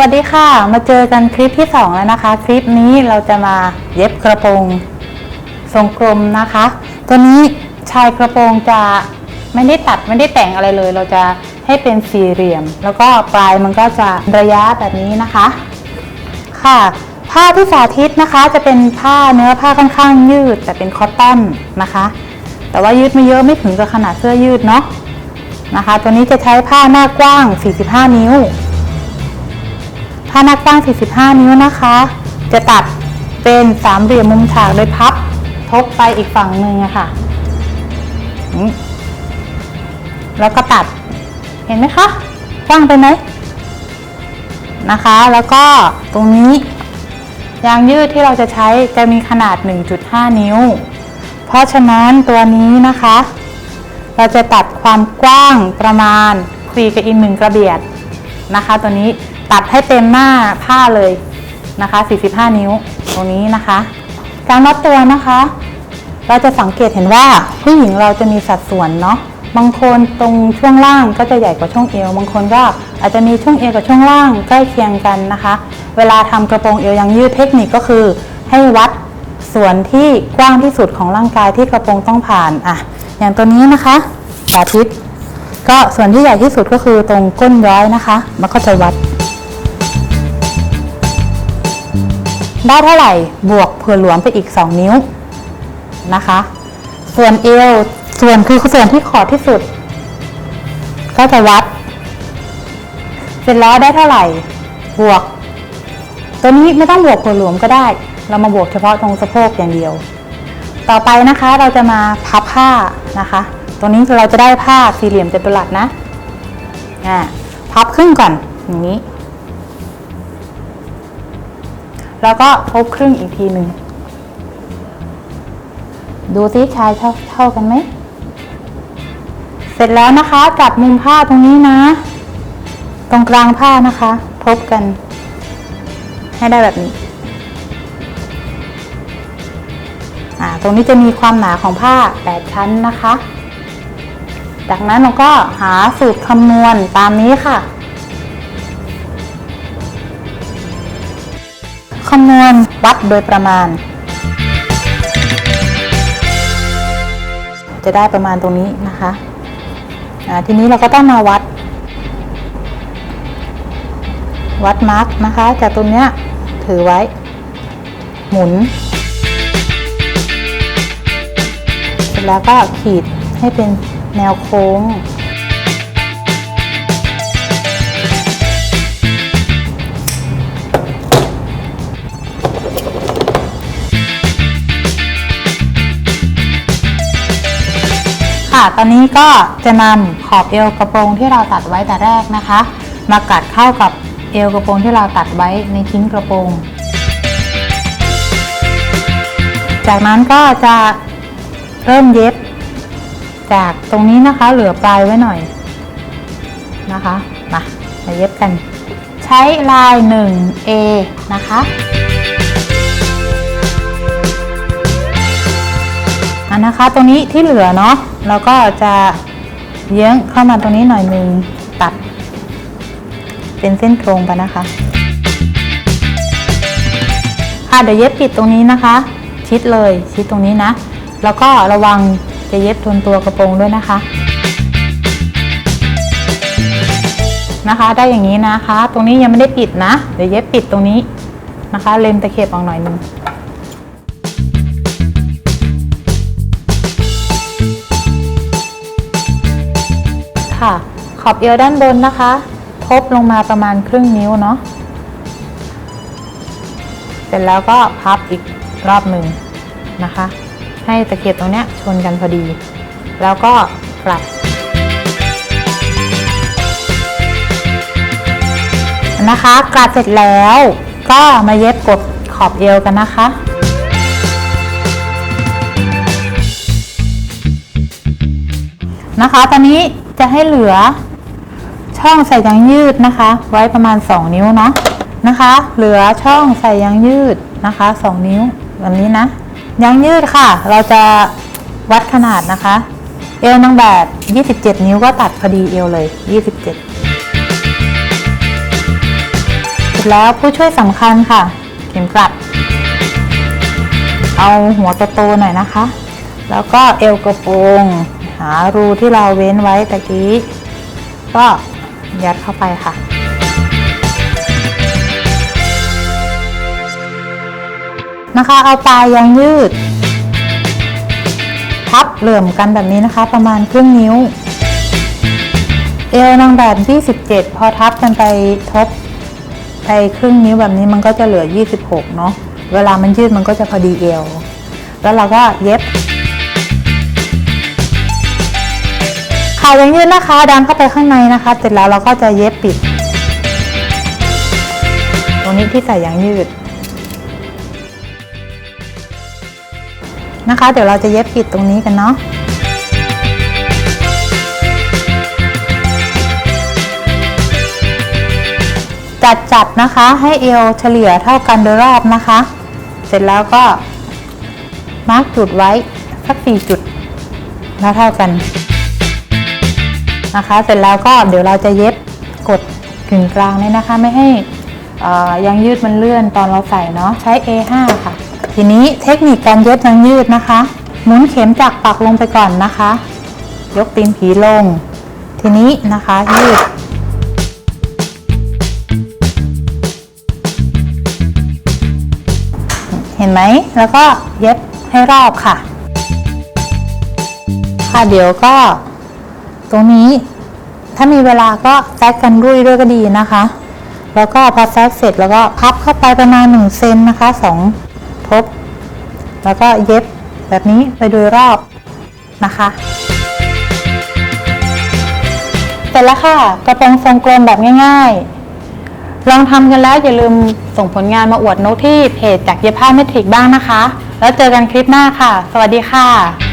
วัสดีค่ะ มาเจอกันคลิปที่ 2 แล้วนะคะ คลิปนี้เราจะมาเย็บกระโปรงทรงกลมนะคะ ตัวนี้ชายกระโปรงจะไม่ได้ตัดไม่ได้แต่งอะไรเลย เราจะให้เป็นสี่เหลี่ยม แล้วก็ปลายมันก็จะระยะแบบนี้นะคะ ค่ะ ผ้าที่สาธิตนะคะ จะเป็นผ้าเนื้อผ้าค่อนข้างยืด แต่เป็นคอตตอนนะคะ แต่ว่ายืดไม่เยอะไม่ถึงกับขนาดเสื้อยืดเนาะนะคะ ตัวนี้จะใช้ผ้าหน้ากว้าง 45 นิ้ว ผ้าหน้ากว้าง 45 นิ้วนะคะ จะตัดเป็นสามเหลี่ยมมุมฉากโดยพับทบไปอีกฝั่งหนึ่งอะค่ะ แล้วก็ตัด เห็นไหมคะ กว้างไปไหมนะคะ แล้วก็ตรงนี้ยางยืดที่เราจะใช้จะมีขนาด 1.5 นิ้ว เพราะฉะนั้นตัวนี้นะคะ เราจะตัดความกว้างประมาณ4กับอีกหนึ่งกระเบียดนะคะ ตัวนี้ ตัดให้เต็มหน้าผ้าเลยนะคะ 45 นิ้วตรงนี้นะคะ การวัดตัวนะคะ เราจะสังเกตเห็นว่าผู้หญิงเราจะมีสัดส่วนเนาะบางคนตรงช่วงล่างก็จะใหญ่กว่าช่วงเอว บางคนก็อาจจะมีช่วงเอวกับช่วงล่างใกล้เคียงกันนะคะ เวลาทำกระโปรงเอวยังยืดเทคนิคก็คือ ให้วัดส่วนที่กว้างที่สุดของร่างกายที่กระโปรงต้องผ่านอะอย่างตัวนี้นะคะสาธิต ก็ส่วนที่ใหญ่ที่สุดก็คือตรงก้นย้อยนะคะ มันก็จะวัด ได้เท่าไหร่บวกเผื่อหลวมไปอีก 2 นิ้วนะคะ ส่วนเอวส่วนคือส่วนที่ขอดที่สุด ก็จะวัด เสร็จแล้วได้เท่าไหร่บวก ตัวนี้ไม่ต้องบวกเผื่อหลวมก็ได้ เรามาบวกเฉพาะตรงสะโพกอย่างเดียว ต่อไปนะคะเราจะมาพับผ้านะคะ ตรงนี้เราจะได้ผ้าสี่เหลี่ยมจัตุรัสนะอ่าพับครึ่งก่อนอย่างนี้ แล้วก็ทบครึ่งอีกทีหนึ่ง ดูซิชายเท่าเท่ากันไหม เสร็จแล้วนะคะ จับมุมผ้าตรงนี้นะ ตรงกลางผ้านะคะ ทบกัน ให้ได้แบบนี้อ่าตรงนี้จะมีความหนาของผ้า 8 ชั้นนะคะ จากนั้นเราก็หาสูตรคำนวณตามนี้ค่ะ คำนวณวัดโดยประมาณ จะได้ประมาณตรงนี้นะคะทีนี้เราก็ต้องมาวัด วัดมาร์กนะคะ จากตรงเนี้ยถือไว้ หมุน เสร็จแล้วก็ขีดให้เป็นแนวโค้ง ค่ะ ตอนนี้ก็จะนำขอบเอวกระโปรงที่เราตัดไว้แต่แรกนะคะ มากัดเข้ากับเอวกระโปรงที่เราตัดไว้ในชิ้นกระโปรง จากนั้นก็จะเริ่มเย็บ จากตรงนี้นะคะ เหลือปลายไว้หน่อยนะคะมามาเย็บกัน ใช้ลาย 1A นะคะ นะคะ ตรงนี้ที่เหลือเนาะเราก็จะเยื้องเข้ามาตรงนี้หน่อยหนึงตัด เป็นเส้นตรงไปนะคะค่ะเดี๋ยวเย็บปิดตรงนี้นะคะ ชิดเลยชิดตรงนี้นะ แล้วก็ระวังจะเย็บทนตัวกระโปรงด้วยนะคะ นะคะ ได้อย่างนี้นะคะ ตรงนี้ยังไม่ได้ปิดนะ เดี๋ยวเย็บปิดตรงนี้นะคะ เล็มตะเข็บออกหน่อยหนึง ขอบเอวด้านบนนะคะ ทบลงมาประมาณครึ่งนิ้วเนาะเสร็จแล้วก็พับอีกรอบหนึ่งนะคะ ให้ตะเข็บตรงเนี้ยชนกันพอดี แล้วก็กลับนะคะกลัดเสร็จแล้วก็มาเย็บกดขอบเอวกันนะคะนะคะ ตอนนี้จะให้เหลือ ช่องใส่ยางยืดนะคะ ไว้ประมาณ 2 นิ้วเนาะนะคะ เหลือช่องใส่ยางยืดนะคะ 2 นิ้วแบบนี้นะยางยืดค่ะ เราจะวัดขนาดนะคะ เอวนางแบบ 27 นิ้วก็ตัดพอดีเอวเลย 27เสร็จแล้วผู้ช่วยสำคัญค่ะ เข็มกลัด เอาหัวโตๆหน่อยนะคะ แล้วก็เอวกระโปรง หารูที่เราเว้นไว้ตะกี้ ก็ ยัดเข้าไปค่ะ นะคะเอาปลายยางยืด พับเหลื่อมกันแบบนี้นะคะ ประมาณครึ่งนิ้ว เอวนางแบบ 27 พอทับกันไปทบไปครึ่งนิ้วแบบนี้มันก็จะเหลือ 26 เนาะเวลามันยืดมันก็จะพอดีเอว แล้วเราก็เย็บ ขายยังยืดนะคะ ดันเข้าไปข้างในนะคะ เสร็จแล้วเราก็จะเย็บปิด ตรงนี้ที่ใส่ยางยืดนะคะ เดี๋ยวเราจะเย็บปิดตรงนี้กันเนาะจัดจัดนะคะให้เอวเฉลี่ยเท่ากันโดยรอบนะคะ เสร็จแล้วก็มาร์กจุดไว้สักสี่จุดแล้วเท่ากัน นะคะ เสร็จแล้วก็เดี๋ยวเราจะเย็บกดกึ่งกลางเนี่ยนะคะ ไม่ให้ยางยืดมันเลื่อนตอนเราใส่เนาะใช้ A5 ค่ะ ทีนี้เทคนิคการเย็บยางยืดนะคะ หมุนเข็มจากปักลงไปก่อนนะคะ ยกตีนผีลง ทีนี้นะคะยืดเห็นไหม แล้วก็เย็บให้รอบค่ะ ค่ะเดี๋ยวก็ ตรงนี้ ถ้ามีเวลาก็แซกกันรุ่ยด้วยก็ดีนะคะ แล้วก็พอแซกเสร็จแล้วก็พับเข้าไปประมาณ1เซนนะคะสองทบ แล้วก็เย็บแบบนี้ไปโดยรอบนะคะเสร็จแล้วค่ะกระโปรงทรงกลมแบบง่าย ๆ ลองทำกันแล้วอย่าลืมส่งผลงานมาอวดนกที่เพจจากเย็บผ้าเมทริกบ้างนะคะ แล้วเจอกันคลิปหน้าค่ะ สวัสดีค่ะ